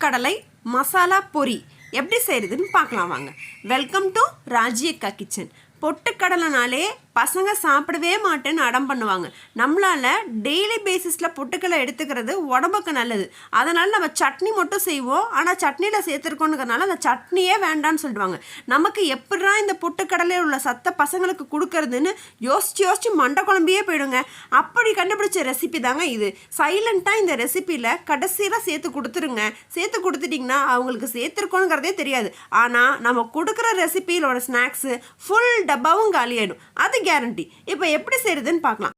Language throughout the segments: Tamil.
பொட்டுக்கடலை மசாலா பொரி. எப்படி செய்கிறதுன்னு பார்க்கலாம் வாங்க. வெல்கம் டு ராஜியக்கா கிச்சன் பொட்டுக்கடலைனாலே பசங்க சாப்பிடவே மாட்டேன்னு அடம் பண்ணுவாங்க. நம்மளால் டெய்லி பேசிஸில் பொட்டுக்கடலை எடுத்துக்கிறது உடம்புக்கு நல்லது. அதனால் நம்ம சட்னி மட்டும் செய்வோம். ஆனால் சட்னியில் சேர்த்துருக்கோங்கிறதுனால அந்த சட்னியே வேண்டான்னு சொல்லிடுவாங்க நமக்கு எப்படா இந்த பொட்டுக்கடலையில் உள்ள சத்தை பசங்களுக்கு கொடுக்கறதுன்னு யோசிச்சு யோசிச்சு மண்டை குழம்பியே போயிடுங்க. அப்படி கண்டுபிடிச்ச ரெசிபி தாங்க இது. சைலண்ட்டாக இந்த ரெசிப்பியில் கடைசியில் சேர்த்து கொடுத்துருங்க. சேர்த்து கொடுத்துட்டிங்கன்னா அவங்களுக்கு சேர்த்துருக்கோங்கிறதே தெரியாது. ஆனால் நம்ம கொடுக்குற ரெசிபியிலோட ஸ்நாக்ஸு ஃபுல் டப்பாவும் காலியாயிடும். அது கேரண்டி இப்போ எப்படி செய்கிறதுன்னு பார்க்கலாம்.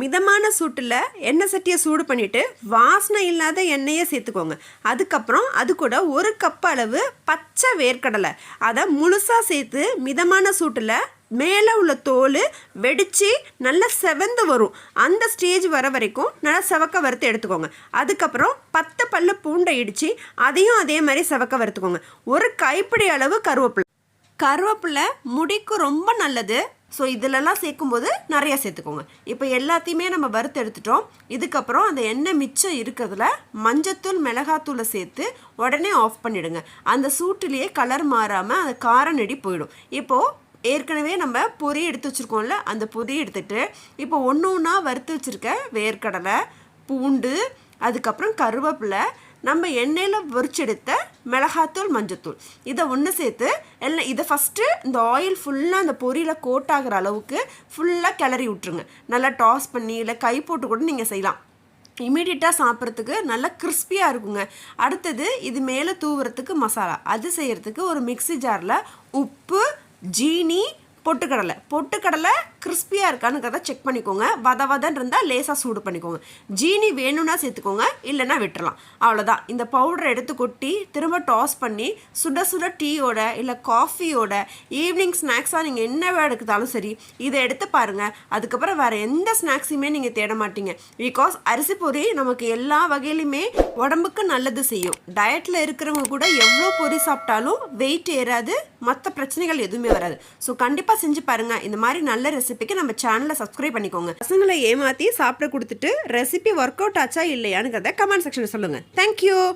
மிதமான சூட்டில் எண்ணெய் சட்டியை சூடு பண்ணிவிட்டு வாசனை இல்லாத எண்ணெயை சேர்த்துக்கோங்க. அதுக்கப்புறம் அது கூட ஒரு கப் அளவு பச்சை வேர்க்கடலை. அதை முழுசாக சேர்த்து மிதமான சூட்டில் மேலே உள்ள தோல் வெடித்து நல்லா செவந்து வரும். அந்த ஸ்டேஜ் வர வரைக்கும் நல்லா செவக்க வறுத்து எடுத்துக்கோங்க. அதுக்கப்புறம் பத்து பல்லு பூண்டை இடித்து அதையும் அதே மாதிரி செவக்க வறுத்துக்கோங்க. ஒரு கைப்பிடி அளவு கருவேப்பிலை. கருவேப்பிலை முடிக்கு ரொம்ப நல்லது. ஸோ இதிலெல்லாம் சேர்க்கும்போது நிறைய சேர்த்துக்கோங்க. இப்போ எல்லாத்தையுமே நம்ம வறுத்து எடுத்துட்டோம். இதுக்கப்புறம் அந்த எண்ணெய் மிச்சம் இருக்கிறதுல மஞ்சத்தூள் மிளகாத்தூளை சேர்த்து உடனே ஆஃப் பண்ணிவிடுங்க அந்த சூட்டுலேயே கலர் மாறாமல் அந்த கார நெடி போயிடும். இப்போது ஏற்கனவே நம்ம பொறி எடுத்து வச்சுருக்கோம்ல அந்த பொறி எடுத்துகிட்டு இப்போ ஒன்று ஒன்றா வறுத்து வச்சுருக்க வேர்க்கடலை பூண்டு அதுக்கப்புறம் கருவேப்பிலை நம்ம எண்ணெயில் பொறிச்செடுத்த மிளகாத்தூள் மஞ்சத்தூள். இதை ஒன்று சேர்த்து எல்லாம் இதை ஃபஸ்ட்டு இந்த ஆயில் ஃபுல்லாக அந்த பொரியில் கோட் ஆகிற அளவுக்கு ஃபுல்லாக கிளறி விட்ருங்க நல்லா டாஸ் பண்ணி இல்லை கை போட்டு கூட நீங்கள் செய்யலாம். இமீடியட்டாக சாப்பிட்றதுக்கு நல்லா கிறிஸ்பியாக இருக்குங்க. அடுத்தது இது மேலே தூவுறதுக்கு மசாலா. அது செய்கிறதுக்கு ஒரு மிக்சி ஜாரில் உப்பு ஜீனி பொட்டுக்கடலை. பொட்டுக்கடலை கிறிஸ்பியாக இருக்கானுங்கிறத செக் பண்ணிக்கோங்க. வத வதன் இருந்தால் லேசாக சூடு பண்ணிக்கோங்க. ஜீனி வேணும்னா சேர்த்துக்கோங்க இல்லைன்னா விட்டுறலாம். அவ்வளோதான் இந்த பவுடரை எடுத்து கொட்டி திரும்ப டாஸ் பண்ணி சுட சுட டீயோட இல்லை காஃபியோட ஈவினிங் ஸ்நாக்ஸாக நீங்கள் என்ன எடுத்தாலும் சரி இதை எடுத்து பாருங்கள் அதுக்கப்புறம் வேறு எந்த ஸ்நாக்ஸையுமே நீங்கள் தேட மாட்டீங்க. பிகாஸ் அரிசி பொறி நமக்கு எல்லா வகையிலுமே உடம்புக்கு நல்லது செய்யும். டயட்டில் இருக்கிறவங்க கூட எவ்வளோ பொரி சாப்பிட்டாலும் வெயிட் ஏறாது மற்ற பிரச்சனைகள் எதுவுமே வராது. ஸோ கண்டிப்பாக செஞ்சு பாருங்கள் இந்த மாதிரி நல்ல ரெசிபிக்கு நம்ம சேனலை சப்ஸ்கிரைப் பண்ணிக்கோங்க. பசங்களை ஏமாற்றி சாப்பிட கொடுத்துட்டு ரெசிபி ஒர்க் அவுட் ஆச்சா இல்லையானுங்கிறத கமெண்ட் செக்ஷனில் சொல்லுங்கள் தேங்க்யூ